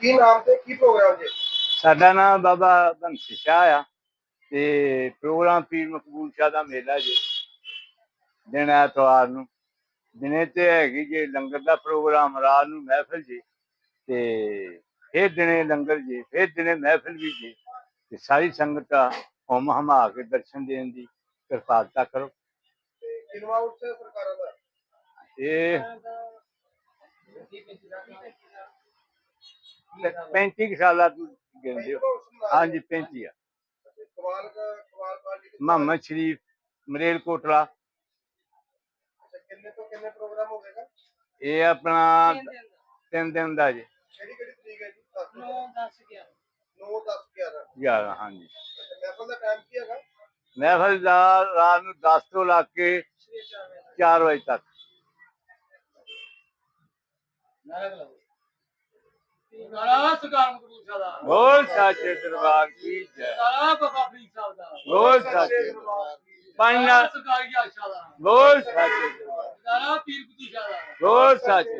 ਕੀ ਨਾਮ ਤੇ ਕੀ ਪ੍ਰੋਗਰਾਮ ਜੀ? ਸਾਡਾ ਨਾਮ ਬਾਬਾ ਬੰਸੀ ਸ਼ਾਹ ਆ ਤੇ ਪ੍ਰੋਗਰਾਮ ਪੀਰ ਮਕਬੂਲ ਸ਼ਾਹ ਦਾ ਮੇਲਾ ਜੀ ਦਿਨ ਐਤਵਾਰ ਨੂੰ। ਦਿਨੇ ਤੇ ਹੈਗੀ ਜੀ ਲੰਗਰ ਦਾ ਪ੍ਰੋਗਰਾਮ ਰਾਤ ਨੂੰ ਮਹਿਫਿਲ ਜੀ ਤੇ ਫਿਰ ਦਿਨੇ ਲੰਗਰ ਜੀ ਫਿਰ ਦਿਨੇ ਮਹਿਫਿਲ ਵੀ ਜੀ। ਤੇ ਸਾਰੀ ਸੰਗਤ ਹਮ ਹਮਾ ਕੇ ਦਰਸ਼ਨ ਦੇਣ ਦੀ ਕਿਰਪਾਲਤਾ ਕਰੋ। ਕਿਨਵਾ ਉੱਥੇ ਸਰਕਾਰਾਂ ਦਾ? ਇਹ पैंती साल हाँ जी पैंती मोहम्मद शरीफ मरेल कोटला ये अपना तीन दिन का। जी। हाँ महफल रात दस तो ला के चार बजे तक। ਕਿਹੜੀ ਕਿਹੜੀ ਤਰੀਕ ਹੈ ਜੀ 9 10 11 9 10 11 11 ਹਾਂਜੀ ਅੱਛਾ ਮਹਿਫਲ ਦਾ ਟਾਈਮ ਕੀ ਹੈਗਾ ਮਹਿਫਲ ਦਾ ਰਾਤ ਨੂੰ 10 ਤੋਂ ਲਾ ਕੇ 4 ਵਜੇ ਤੱਕ ਨਾਰਾ ਸਰਕਾਰ ਮਕਬੂਲ ਸ਼ਾਹ ਦਾ। ਬੋਲ ਸਾਚੇ ਦਰਬਾਰ ਕੀ ਜੈ। ਨਾਰਾ ਬਾਬਾ ਫਰੀਦ ਸਾਹਿਬ ਦਾ। ਬੋਲ ਸਾਚੇ ਨਾਲ ਸਰਕਾਰੀ ਆਸ਼ਾ ਦਾ। ਬੋਲ ਸਾਚੇ ਦਰਬਾਰ। ਨਾਰਾ ਪੀਰ ਕੁਤੀ ਸ਼ਾਹ ਦਾ। ਬੋਲ ਸਾਚੇ